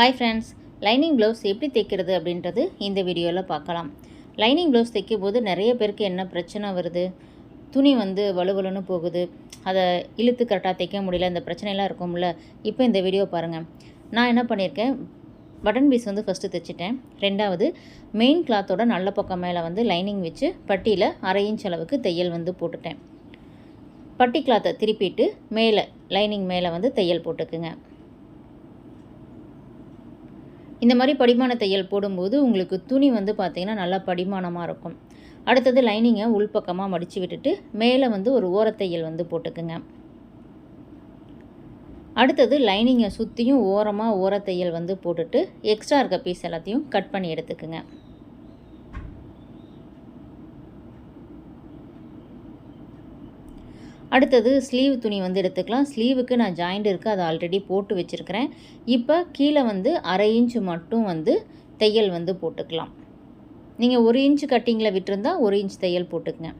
Hi friends lining blouse எப்படி தைக்கிறது அப்படின்றது இந்த வீடியோவில் பார்க்கலாம். லைனிங் ப்ளவுஸ் தைக்கும் போது நிறைய பேருக்கு என்ன பிரச்சனை வருது? துணி வந்து வலுவலுன்னு போகுது. அதை இழுத்து கரெக்டாக தைக்க முடியல இந்த பிரச்சனைலாம் இருக்கும்ல. இப்போ இந்த வீடியோ பாருங்கள் நான் என்ன பண்ணியிருக்கேன்? பட்டன் பீஸ் வந்து ஃபஸ்ட்டு தைச்சிட்டேன். ரெண்டாவது மெயின் கிளாத்தோட நல்ல பக்கம் மேலே வந்து லைனிங் வச்சு பட்டியில் அரை இன்ச் அளவுக்கு தையல் வந்து போட்டுட்டேன். பட்டி கிளாத்தை திருப்பிட்டு மேலே லைனிங் மேலே வந்து தையல் போட்டுக்குங்க. இந்த மாதிரி படிமான தையல் போடும்போது உங்களுக்கு துணி வந்து பார்த்திங்கன்னா நல்லா படிமானமாக இருக்கும். அடுத்தது லைனிங்கை உள்பக்கமாக மடித்து விட்டுட்டு மேலே வந்து ஒரு ஓரத்தையல் வந்து போட்டுக்குங்க. அடுத்தது லைனிங்கை சுற்றியும் ஓரமாக ஓரத்தையல் வந்து போட்டுட்டு எக்ஸ்ட்ரா இருக்க பீஸ் எல்லாத்தையும் கட் பண்ணி எடுத்துக்குங்க. அடுத்தது ஸ்லீவ் துணி வந்து எடுத்துக்கலாம். ஸ்லீவுக்கு நான் ஜாயிண்ட் இருக்குது அதை ஆல்ரெடி போட்டு வச்சுருக்கிறேன். இப்போ கீழே வந்து அரை இன்ச்சு மட்டும் வந்து தையல் வந்து போட்டுக்கலாம். நீங்கள் ஒரு இன்ச்சு கட்டிங்கில் விட்டுருந்தா ஒரு இன்ச் தையல் போட்டுக்கங்க.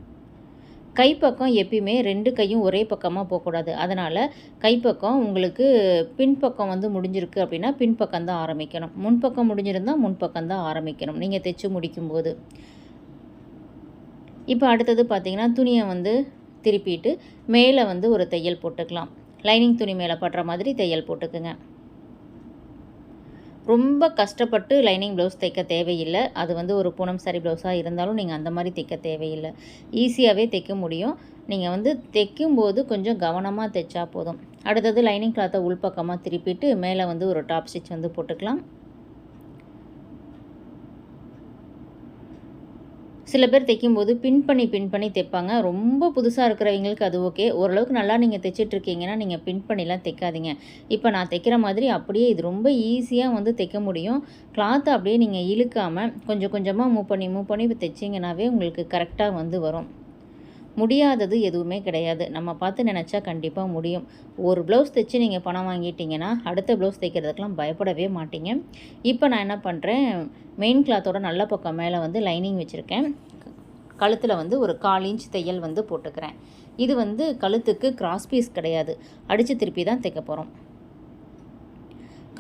கைப்பக்கம் எப்பயுமே ரெண்டு கையும் ஒரே பக்கமாக போகக்கூடாது. அதனால் கைப்பக்கம் உங்களுக்கு பின்பக்கம் வந்து முடிஞ்சிருக்கு அப்படின்னா பின்பக்கம் தான் ஆரம்பிக்கணும். முன்பக்கம் முடிஞ்சிருந்தால் முன்பக்கம் தான் ஆரம்பிக்கணும். நீங்கள் தைச்சு முடிக்கும்போது. இப்போ அடுத்தது பார்த்திங்கன்னா துணியை வந்து திருப்பிட்டு மேலே வந்து ஒரு தையல் போட்டுக்கலாம். லைனிங் துணி மேலே படுற மாதிரி தையல் போட்டுக்குங்க. ரொம்ப கஷ்டப்பட்டு லைனிங் ப்ளவுஸ் தைக்க தேவையில்லை. அது வந்து ஒரு பூனம் சாரி ப்ளவுஸாக இருந்தாலும் நீங்கள் அந்த மாதிரி தைக்க தேவையில்லை. ஈஸியாகவே தைக்க முடியும். நீங்கள் வந்து தைக்கும்போது கொஞ்சம் கவனமாக தைச்சா போதும். அடுத்தது லைனிங் கிளாத்தை உள்பக்கமாக திருப்பிட்டு மேலே வந்து ஒரு டாப் ஸ்டிச் வந்து போட்டுக்கலாம். சில பேர் தைக்கும்போது பின் பண்ணி பின் பண்ணி தைப்பாங்க. ரொம்ப புதுசாக இருக்கிறவங்களுக்கு அது ஓகே ஓரளவுக்கு நல்லா நீங்கள் தைச்சிட்ருக்கீங்கன்னா நீங்கள் பின் பண்ணிலாம் தைக்காதீங்க. இப்போ நான் தைக்கிற மாதிரி அப்படியே இது ரொம்ப ஈஸியாக வந்து தைக்க முடியும். கிளாத்தை அப்படியே நீங்கள் இழுக்காமல் கொஞ்சம் கொஞ்சமாக மூவ் பண்ணி மூவ் பண்ணி இப்போ தைச்சிங்கனாவே உங்களுக்கு கரெக்டாக வந்து வரும். முடியாதது எதுவுமே கிடையாது. நம்ம பார்த்து நினச்சா கண்டிப்பாக முடியும். ஒரு ப்ளவுஸ் தைச்சு நீங்கள் பணம் வாங்கிட்டீங்கன்னா அடுத்த ப்ளவுஸ் தைக்கிறதுக்கெலாம் பயப்படவே மாட்டீங்க. இப்போ நான் என்ன பண்ணுறேன் மெயின் கிளாத்தோட நல்ல பக்கம் மேலே வந்து லைனிங் வச்சுருக்கேன். கழுத்தில் வந்து ஒரு கால் இன்ச் தையல் வந்து போட்டுக்கிறேன். இது வந்து கழுத்துக்கு கிராஸ் பீஸ் கிடையாது. அடித்து திருப்பி தான் தைக்க போகிறோம்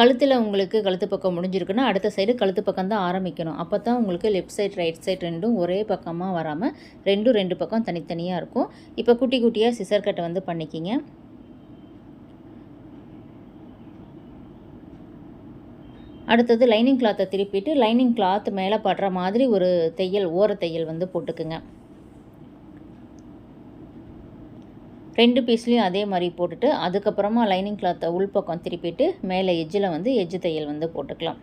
கழுத்தில் உங்களுக்கு கழுத்து பக்கம் முடிஞ்சிருக்குன்னா அடுத்த சைடு கழுத்து பக்கம் தான் ஆரம்பிக்கணும். அப்போ தான் உங்களுக்கு லெஃப்ட் சைட் ரைட் சைட் ரெண்டும் ஒரே பக்கமாக வராமல் ரெண்டும் ரெண்டு பக்கம் தனித்தனியாக இருக்கும். இப்போ குட்டி குட்டியாக சிசர் கட்டை வந்து பண்ணிக்கிங்க. அடுத்தது லைனிங் கிளாத்தை திருப்பிட்டு லைனிங் கிளாத் மேலே படுற மாதிரி ஒரு தையல் ஓர தையல் வந்து போட்டுக்குங்க. ரெண்டு பீஸ்லேயும் அதே மாதிரி போட்டுட்டு அதுக்கப்புறமா லைனிங் கிளாத்தை உள்பக்கம் திருப்பிட்டு மேலே எஜ்ஜில் வந்து எஜ்ஜு தையல் வந்து போட்டுக்கலாம்.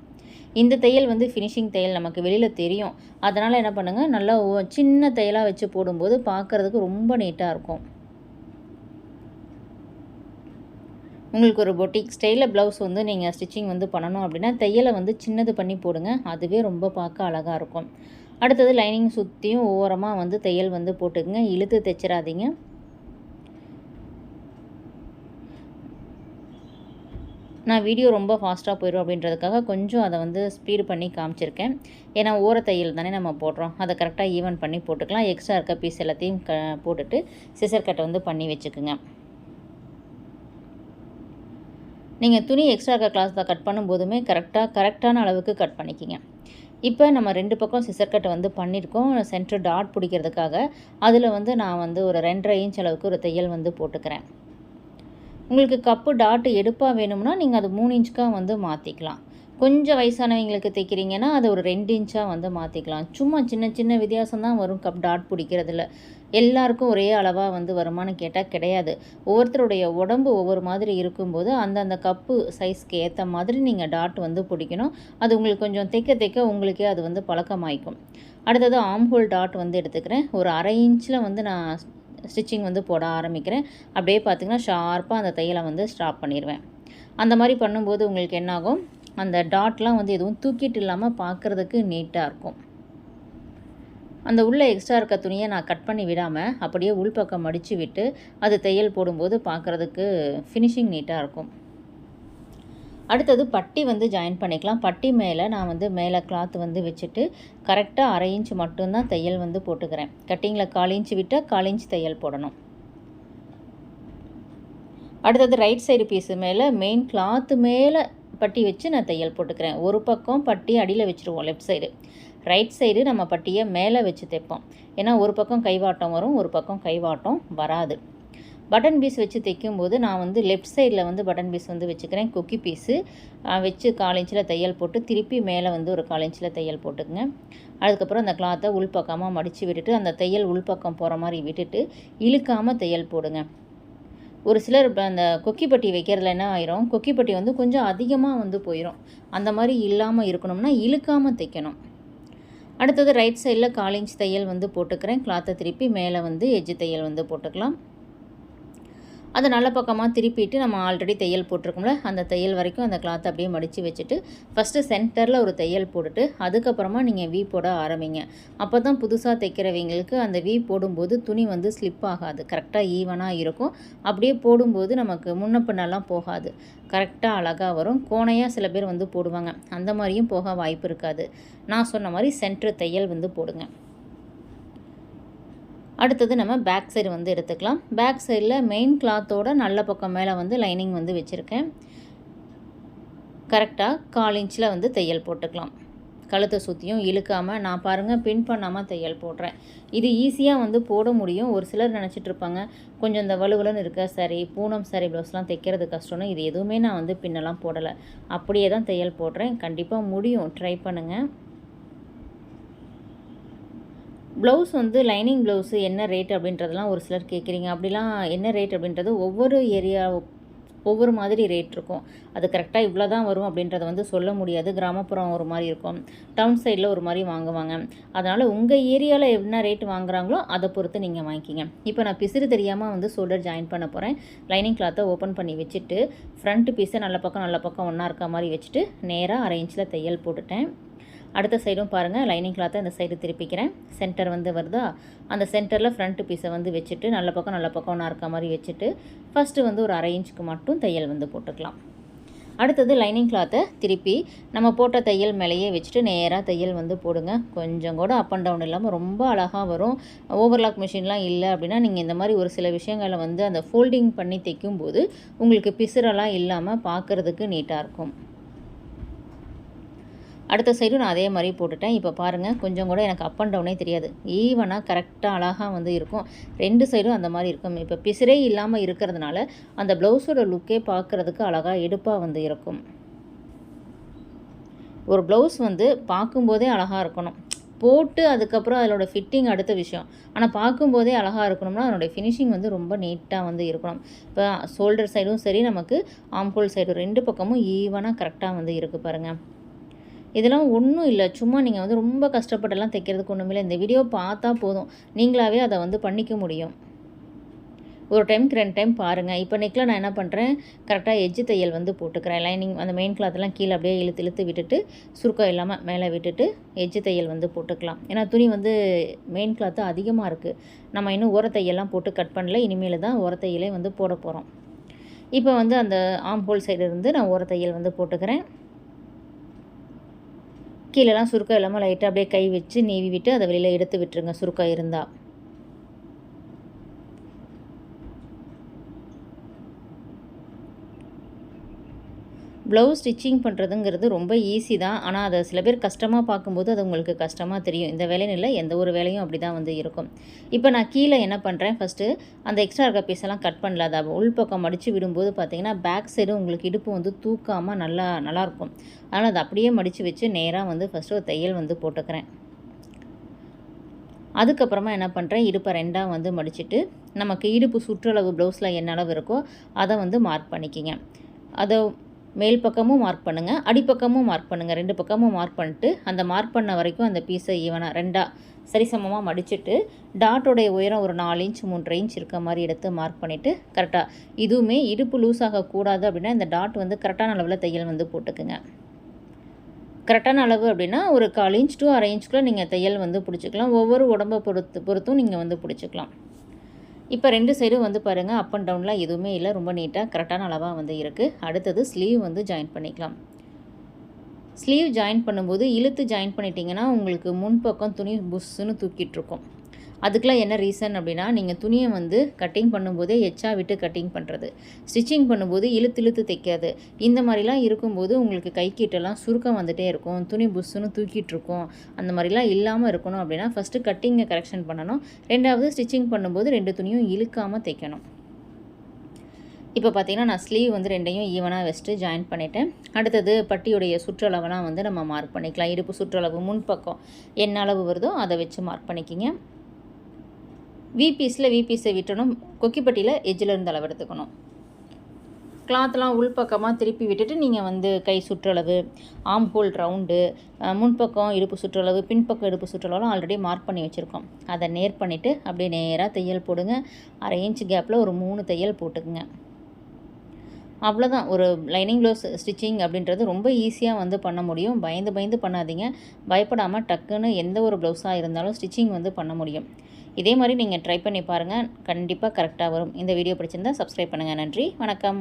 இந்த தையல் வந்து ஃபினிஷிங் தையல் நமக்கு வெளியில் தெரியும். அதனால் என்ன பண்ணுங்கள் நல்லா சின்ன தையலாக வச்சு போடும்போது பார்க்குறதுக்கு ரொம்ப நீட்டாக இருக்கும். உங்களுக்கு ஒரு பொட்டிக் ஸ்டைலில் ப்ளவுஸ் வந்து நீங்கள் ஸ்டிச்சிங் வந்து பண்ணணும் அப்படின்னா தையலை வந்து சின்னது பண்ணி போடுங்க. அதுவே ரொம்ப பார்க்க அழகாக இருக்கும். அடுத்தது லைனிங் சுற்றியும் ஓரமாக வந்து தையல் வந்து போட்டுக்குங்க. இழுத்து தைச்சிடாதீங்க. நான் வீடியோ ரொம்ப ஃபாஸ்ட்டாக போயிடும் அப்படின்றதுக்காக கொஞ்சம் அதை வந்து ஸ்பீடு பண்ணி காமிச்சிருக்கேன். ஏன்னா ஓர தையல் தானே நம்ம போடுறோம். அதை கரெக்டாக ஈவன் பண்ணி போட்டுக்கலாம். எக்ஸ்ட்ரா இருக்க பீஸ் எல்லாத்தையும் க போட்டுட்டு சிசர் கட்டை வந்து பண்ணி வச்சுக்குங்க. நீங்கள் துணி எக்ஸ்ட்ரா இருக்க கிளாஸ் தான் கட் பண்ணும்போதுமே கரெக்டாக கரெக்டான அளவுக்கு கட் பண்ணிக்கிங்க. இப்போ நம்ம ரெண்டு பக்கம் சிசர் கட்டை வந்து பண்ணியிருக்கோம் சென்டர் டாட் பிடிக்கிறதுக்காக அதில் வந்து நான் வந்து ஒரு ரெண்டரை இன்ச் அளவுக்கு ஒரு தையல் வந்து போட்டுக்கிறேன். உங்களுக்கு கப்பு டாட்டு எடுப்பாக வேணும்னா நீங்கள் அது மூணு இன்ச்சுக்காக வந்து மாற்றிக்கலாம் கொஞ்சம் வயசானவங்களுக்கு தைக்கிறீங்கன்னா அதை ஒரு ரெண்டு இன்ச்சாக வந்து மாற்றிக்கலாம் சும்மா சின்ன சின்ன வித்தியாசம் தான் வரும் கப் டாட் பிடிக்கிறதுல. எல்லாருக்கும் ஒரே அளவாக வந்து வருமானு கேட்டால் கிடையாது. ஒவ்வொருத்தருடைய உடம்பு ஒவ்வொரு மாதிரி இருக்கும்போது அந்தந்த கப்பு சைஸ்க்கு ஏற்ற மாதிரி நீங்கள் டாட் வந்து பிடிக்கணும். அது உங்களுக்கு கொஞ்சம் தைக்க தைக்க உங்களுக்கே அது வந்து பழக்கமாயிக்கும். அடுத்தது ஆம்ஹோல் டாட் வந்து எடுத்துக்கிறேன். ஒரு அரை இன்ச்சில் வந்து நான் ஸ்டிச்சிங் வந்து போட ஆரம்பிக்கிறேன். அப்படியே பார்த்திங்கன்னா ஷார்ப்பாக அந்த தையலை வந்து ஸ்டாப் பண்ணிடுவேன் அந்த மாதிரி பண்ணும்போது உங்களுக்கு என்னாகும் அந்த டாட்லாம் வந்து எதுவும் தூக்கிட்டு இல்லாமல் பார்க்குறதுக்கு நீட்டாக இருக்கும். அந்த உள்ளே எக்ஸ்ட்ரா இருக்க துணியை நான் கட் பண்ணி விடாமல் அப்படியே உள்பக்கம் மடித்து விட்டு அது தையல் போடும்போது பார்க்குறதுக்கு ஃபினிஷிங் நீட்டாக இருக்கும். அடுத்தது பட்டி வந்து ஜாயின் பண்ணிக்கலாம். பட்டி மேலே நான் வந்து மேலே கிளாத் வந்து வச்சுட்டு கரெக்டாக அரை இன்ச் மட்டும்தான் தையல் வந்து போட்டுக்கிறேன். கட்டிங்கில் கால் இன்ச்சு விட்டால் கால் இன்ச் தையல் போடணும். அடுத்தது ரைட் சைடு பீஸு மேலே மெயின் கிளாத்து மேலே பட்டி வச்சு நான் தையல் போட்டுக்கிறேன். ஒரு பக்கம் பட்டி அடியில் வச்சுருவோம் லெஃப்ட் சைடு ரைட் சைடு நம்ம பட்டியை மேலே வச்சு தைப்போம். ஏன்னா ஒரு பக்கம் கைவாட்டம் வரும் ஒரு பக்கம் கைவாட்டம் வராது. பட்டன் பீஸ் வச்சு தைக்கும்போது நான் வந்து லெஃப்ட் சைடில் வந்து பட்டன் பீஸ் வந்து வச்சுக்கிறேன். கொக்கி பீஸு வச்சு கால் இன்ச்சில் தையல் போட்டு திருப்பி மேலே வந்து ஒரு கால் இன்ச்சில் தையல் போட்டுக்குங்க. அதுக்கப்புறம் அந்த கிளாத்தை உள்பக்கமாக மடித்து விட்டுட்டு அந்த தையல் உள்பக்கம் போகிற மாதிரி விட்டுட்டு இழுக்காமல் தையல் போடுங்க. ஒரு சிலர் அந்த கொக்கிப்பட்டி வைக்கிறதுல என்ன ஆயிரும்? கொக்கிப்பட்டி வந்து கொஞ்சம் அதிகமாக வந்து போயிடும் அந்த மாதிரி இல்லாமல் இருக்கணும்னா இழுக்காமல் தைக்கணும். அடுத்தது ரைட் சைடில் கால் இன்ச் தையல் வந்து போட்டுக்கிறேன். கிளாத்தை திருப்பி மேலே வந்து எஜ்ஜு தையல் வந்து போட்டுக்கலாம். அதை நல்ல பக்கமாக திருப்பிட்டு நம்ம ஆல்ரெடி தையல் போட்டிருக்கோம்ல அந்த தையல் வரைக்கும் அந்த கிளாத்தை அப்படியே மடித்து வச்சுட்டு ஃபஸ்ட்டு சென்டரில் ஒரு தையல் போட்டுட்டு அதுக்கப்புறமா நீங்கள் வி போட ஆரம்பிங்க. அப்போ தான் புதுசாக தைக்கிறவங்களுக்கு அந்த வி போடும்போது துணி வந்து ஸ்லிப் ஆகாது. கரெக்டாக ஈவனாக இருக்கும். அப்படியே போடும்போது நமக்கு முன்ன பின்னெல்லாம் போகாது. கரெக்டாக அழகாக வரும். கோணையாக சில பேர் வந்து போடுவாங்க. அந்த மாதிரியும் போக வாய்ப்பு இருக்காது. நான் சொன்ன மாதிரி சென்ட்ரு தையல் வந்து போடுங்க. அடுத்தது நம்ம பேக் சைடு வந்து எடுத்துக்கலாம். பேக் சைடில் மெயின் கிளாத்தோட நல்ல பக்கம் மேலே வந்து லைனிங் வந்து வச்சுருக்கேன். கரெக்டாக கால் இன்ச்சில் வந்து தையல் போட்டுக்கலாம். கழுத்தை சுற்றியும் இழுக்காமல் நான் பாருங்கள் பின் பண்ணாமல் தையல் போடுறேன். இது ஈஸியாக வந்து போட முடியும். ஒரு சிலர் நினச்சிட்டு இருப்பாங்க கொஞ்சம் இந்த வலுவலுன்னு இருக்க சரி பூனம் சரி ப்ளவுஸ்லாம் தைக்கிறது கஷ்டம்னு. இது எதுவுமே நான் வந்து பின்னெல்லாம் போடலை. அப்படியே தான் தையல் போடுறேன். கண்டிப்பாக முடியும். ட்ரை பண்ணுங்கள் ப்ளவுஸ் வந்து லைனிங் ப்ளவுஸு என்ன ரேட் அப்படின்றதெல்லாம் ஒரு சிலர் கேட்குறீங்க. அப்படிலாம் என்ன ரேட் அப்படின்றது ஒவ்வொரு ஏரியா ஒவ்வொரு மாதிரி ரேட் இருக்கும். அது கரெக்டாக இவ்வளோ தான் வரும் அப்படின்றத வந்து சொல்ல முடியாது. கிராமப்புறம் ஒரு மாதிரி இருக்கும். டவுன் சைடில் ஒரு மாதிரி வாங்குவாங்க. அதனால் உங்கள் ஏரியாவில் என்ன ரேட் வாங்குறாங்களோ அதை பொறுத்து நீங்கள் வாங்கிக்கிங்க. இப்போ நான் பிசிறு தெரியாமல் வந்து ஷோல்டர் ஜாயின் பண்ண போகிறேன் லைனிங் கிளாத்தை ஓப்பன் பண்ணி வச்சுட்டு ஃப்ரண்ட் பீஸை நல்ல பக்கம் நல்ல பக்கம் ஒன்றா இருக்க மாதிரி வச்சுட்டு நேராக அரை இன்ச்சில் தையல் போட்டுட்டேன். அடுத்த சைடும் பாருங்கள் லைனிங் கிளாத்தை இந்த சைடு திருப்பிக்கிறேன். சென்டர் வந்து வருதா? அந்த சென்டரில் ஃப்ரண்ட் பீஸை வந்து வச்சுட்டு நல்ல பக்கம் நல்ல பக்கம் ஒன்றா இருக்க மாதிரி வச்சுட்டு ஃபஸ்ட்டு வந்து ஒரு அரை இன்ச்சுக்கு மட்டும் தையல் வந்து போட்டுக்கலாம். அடுத்தது லைனிங் கிளாத்தை திருப்பி நம்ம போட்ட தையல் மேலேயே வச்சுட்டு நேராக தையல் வந்து போடுங்க. கொஞ்சம் கூட அப் அண்ட் டவுன் இல்லாமல் ரொம்ப அழகாக வரும். ஓவர்லாக் மிஷின்லாம் இல்லை அப்படின்னா நீங்கள் இந்த மாதிரி ஒரு சில விஷயங்களை வந்து அந்த ஃபோல்டிங் பண்ணி தைக்கும்போது உங்களுக்கு பிசுரெல்லாம் இல்லாமல் பார்க்குறதுக்கு நீட்டாக இருக்கும். அடுத்த சைடும் நான் அதே மாதிரி போட்டுட்டேன். இப்போ பாருங்கள் கொஞ்சம் கூட எனக்கு அப் அண்ட் டவுனே தெரியாது. ஈவனாக கரெக்டாக அழகாக வந்து இருக்கும். ரெண்டு சைடும் அந்த மாதிரி இருக்கும். இப்போ பிசிறே இல்லாமல் இருக்கிறதுனால அந்த ப்ளவுஸோட லுக்கே பார்க்குறதுக்கு அழகாக எடுப்பாக வந்து இருக்கும். ஒரு ப்ளவுஸ் வந்து பார்க்கும்போதே அழகாக இருக்கணும். போட்டு அதுக்கப்புறம் அதோட ஃபிட்டிங் அடுத்த விஷயம். ஆனால் பார்க்கும்போதே அழகாக இருக்கணும்னா அதனுடைய ஃபினிஷிங் வந்து ரொம்ப நீட்டாக வந்து இருக்கணும். இப்போ ஷோல்டர் சைடும் சரி நமக்கு ஆம்ஹோல் சைடும் ரெண்டு பக்கமும் ஈவனாக கரெக்டாக வந்து இருக்குது பாருங்கள் இதெல்லாம் ஒன்றும் இல்லை. சும்மா நீங்கள் வந்து ரொம்ப கஷ்டப்பட்டெல்லாம் தைக்கிறதுக்கு ஒன்றுமில்லை இந்த வீடியோ பார்த்தா போதும். நீங்களாகவே அதை வந்து பண்ணிக்க முடியும். ஒரு டைம்க்கு ரெண்டு டைம் பாருங்கள் இப்போ நெக்கில் நான் என்ன பண்ணுறேன் கரெக்டாக எஜ்ஜு தையல் வந்து போட்டுக்கிறேன். லைனிங் அந்த மெயின் கிளாத்லாம் கீழே அப்படியே இழுத்து இழுத்து விட்டுட்டு சுருக்கம் இல்லாமல் மேலே விட்டுட்டு எஜ்ஜு தையல் வந்து போட்டுக்கலாம். ஏன்னா துணி வந்து மெயின் கிளாத்து அதிகமாக இருக்குது நம்ம இன்னும் ஓரத்தையெல்லாம் போட்டு கட் பண்ணல. இனிமேல் தான் ஓரத்தையலே வந்து போட போகிறோம் இப்போ வந்து அந்த ஆம் ஹோல் சைடு இருந்து நான் ஓரத்தையல் வந்து போட்டுக்கிறேன். கீழெல்லாம் சுருக்கம் இல்லாமல் லைட்டாக அப்படியே கை வச்சு நீவி விட்டு அதை வெளியில் எடுத்து விட்டுருங்க. சுருக்கம் இருந்தால் ப்ளவுஸ் ஸ்டிச்சிங் பண்ணுறதுங்கிறது ரொம்ப ஈஸி தான். ஆனால் அதை சில பேர் கஷ்டமாக பார்க்கும்போது அது உங்களுக்கு கஷ்டமாக தெரியும். இந்த வேலைன்னு இல்லை எந்த ஒரு வேலையும் அப்படி தான் வந்து இருக்கும். இப்போ நான் கீழே என்ன பண்ணுறேன் ஃபஸ்ட்டு அந்த எக்ஸ்ட்ரா இருக்க பீஸெல்லாம் கட் பண்ணல. அதை உள்பக்கம் மடித்து விடும்போது பார்த்தீங்கன்னா பேக் சைடு உங்களுக்கு இடுப்பு வந்து தூக்காமல் நல்லா நல்லாயிருக்கும் அதனால் அதை அப்படியே மடித்து வச்சு நேராக வந்து ஃபஸ்ட்டு ஒரு தையல் வந்து போட்டுக்கிறேன். அதுக்கப்புறமா என்ன பண்ணுறேன் இடுப்பை ரெண்டாக வந்து மடிச்சுட்டு நமக்கு இடுப்பு சுற்றளவு ப்ளவுஸில் என்ன அளவு இருக்கோ அதை வந்து மார்க் பண்ணிக்கிங்க. அதை மேல் பக்கமும் மார்க் பண்ணுங்கள் அடிப்பக்கமும் மார்க் பண்ணுங்கள் ரெண்டு பக்கமும் மார்க் பண்ணிட்டு அந்த மார்க் பண்ண வரைக்கும் அந்த பீஸை ஈவனாக ரெண்டாக சரிசமமாக மடிச்சுட்டு டாட்டோடைய உயரம் ஒரு நாலு இன்ச் மூன்றரை இன்ச் இருக்க மாதிரி எடுத்து மார்க் பண்ணிவிட்டு கரெக்டாக இதுவுமே இடுப்பு லூஸ் ஆகக்கூடாது அப்படின்னா இந்த டாட் வந்து கரெக்டான அளவில் தையல் வந்து போட்டுக்குங்க. கரெக்டான அளவு அப்படின்னா ஒரு கால் இன்ச் டு அரை இன்ச்சுக்குள்ளே நீங்கள் தையல் வந்து பிடிச்சிக்கலாம். ஒவ்வொரு உடம்பை பொறுத்து பொறுத்தும் நீங்கள் வந்து பிடிச்சிக்கலாம். இப்போ ரெண்டு சைடும் வந்து பாருங்கள் அப் அண்ட் டவுன்லாம் எதுவுமே இல்லை. ரொம்ப நீட்டாக கரெக்டான அளவாக வந்து இருக்குது அடுத்தது ஸ்லீவ் வந்து ஜாயின் பண்ணிக்கலாம். ஸ்லீவ் ஜாயின் பண்ணும்போது இழுத்து ஜாயின் பண்ணிட்டீங்கன்னா உங்களுக்கு முன்பக்கம் துணி புஷ்ஷுன்னு தூக்கிட்டுருக்கும் அதுக்கெலாம் என்ன ரீசன் அப்படின்னா நீங்கள் துணியை வந்து கட்டிங் பண்ணும்போதே எச்சா விட்டு கட்டிங் பண்ணுறது ஸ்டிச்சிங் பண்ணும்போது இழுத்து இழுத்து தைக்காது. இந்த மாதிரிலாம் இருக்கும்போது உங்களுக்கு கை கிட்டலாம் சுருக்கம் வந்துகிட்டே இருக்கும். துணி புஷ்ஷுன்னு தூக்கிட்டு இருக்கும். அந்த மாதிரிலாம் இல்லாமல் இருக்கணும் அப்படின்னா ஃபஸ்ட்டு கட்டிங்கை கரெக்ஷன் பண்ணணும். ரெண்டாவது ஸ்டிச்சிங் பண்ணும்போது ரெண்டு துணியும் இழுக்காமல் தைக்கணும். இப்போ பார்த்தீங்கன்னா நான் ஸ்லீவ் வந்து ரெண்டையும் ஈவனாக வச்சுட்டு ஜாயின் பண்ணிட்டேன். அடுத்தது பட்டியுடைய சுற்றளவெல்லாம் வந்து நம்ம மார்க் பண்ணிக்கலாம். இடுப்பு சுற்றளவு முன்பக்கம் என்ன அளவு வருதோ அதை வச்சு மார்க் பண்ணிக்கிங்க. விபீஸில் விபீஸை விட்டணும். கொக்கிப்பட்டியில் எஜ்ஜில் இருந்து அளவு எடுத்துக்கணும். கிளாத்லாம் உள்பக்கமாக திருப்பி விட்டுட்டு நீங்கள் வந்து கை சுற்றளவு ஆம் ஹோல் ரவுண்டு முன்பக்கம் இடுப்பு சுற்றளவு பின்பக்கம் இடுப்பு சுற்றளவுலாம் ஆல்ரெடி மார்க் பண்ணி வச்சுருக்கோம். அதை நேர் பண்ணிவிட்டு அப்படியே நேராக தையல் போடுங்க. அரை இன்ச் கேப்பில் ஒரு மூணு தையல் போட்டுக்குங்க. அவ்வளோதான் ஒரு லைனிங் ப்ளவுஸ் ஸ்டிச்சிங் அப்படின்றது ரொம்ப ஈஸியாக வந்து பண்ண முடியும். பயந்து பயந்து பண்ணாதீங்க. பயப்படாமல் டக்குன்னு எந்த ஒரு ப்ளவுஸாக இருந்தாலும் ஸ்டிச்சிங் வந்து பண்ண முடியும். இதே மாதிரி நீங்கள் ட்ரை பண்ணி பாருங்கள் கண்டிப்பாக கரெக்டாக வரும். இந்த வீடியோ பிடிச்சிருந்தா சப்ஸ்கிரைப் பண்ணுங்கள் நன்றி. வணக்கம்.